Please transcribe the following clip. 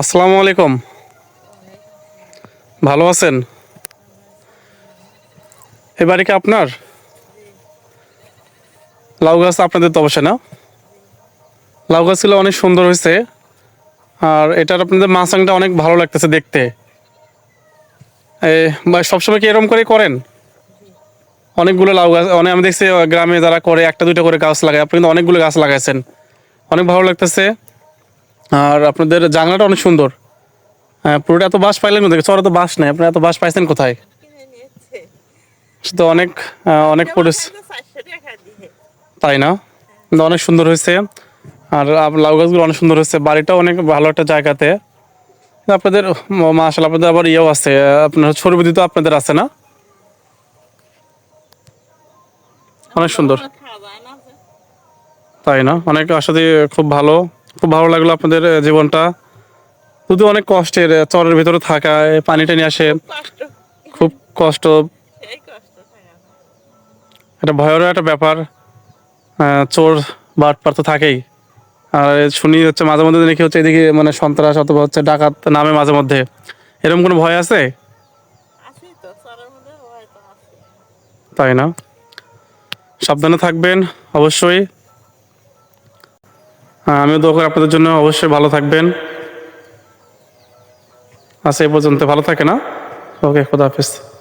আসসালামু আলাইকুম। ভালো আছেন? এ বাড়ি কি আপনার? লাউ গাছ আপনাদের তো অবশ্যই না। লাউ গাছগুলো অনেক সুন্দর হয়েছে। আর এটার আপনাদের মাছাংটা অনেক ভালো লাগতেছে দেখতে। সবসময় কি এরকম করে করেন? অনেকগুলো লাউ গাছ অনেক আমি দেখছি গ্রামে যারা করে, একটা দুটো করে গাছ লাগায়। আপনি কিন্তু অনেকগুলো গাছ লাগাইছেন। অনেক ভালো লাগতেছে। আর আপনাদের জানলাটা অনেক সুন্দর। হ্যাঁ পুরোটা এত বাস পাইলেন কোথায়? চর তো বাস নেই আপনি এত বাস পাইছেন কোথায়? তো অনেক অনেক দিয়ে। তাই না? অনেক সুন্দর হয়েছে। আর লাউ গাছগুলো অনেক সুন্দর হয়েছে। বাড়িটাও অনেক ভালো একটা জায়গাতে। আপনাদের মাসাল আপনাদের আবার ইয়েও আছে। আপনার ছবিদি তো আপনাদের আছে না? অনেক সুন্দর। তাই না? অনেক আসলে খুব ভালো। খুব ভালো লাগল আপনাদের জীবনটা। শুধু অনেক কষ্টের চরের ভিতরে থাকা পানি টানি আসে খুব কষ্ট। এটা ভয়েরও একটা ব্যাপার চোর বাটপার তো থাকেই। আর শুনি হচ্ছে মাঝে মধ্যে দেখি হচ্ছে এদিকে মানে সন্ত্রাস অথবা হচ্ছে ডাকাত নামে মাঝে মধ্যে। এরকম কোনো ভয় আছে। তাই না? সাবধানে থাকবেন অবশ্যই। আমিও দোয়া করি আপনাদের জন্য। অবশ্যই ভালো থাকবেন। আচ্ছা এই পর্যন্ত ভালো থাকে না? ওকে, খুদা হাফিজ।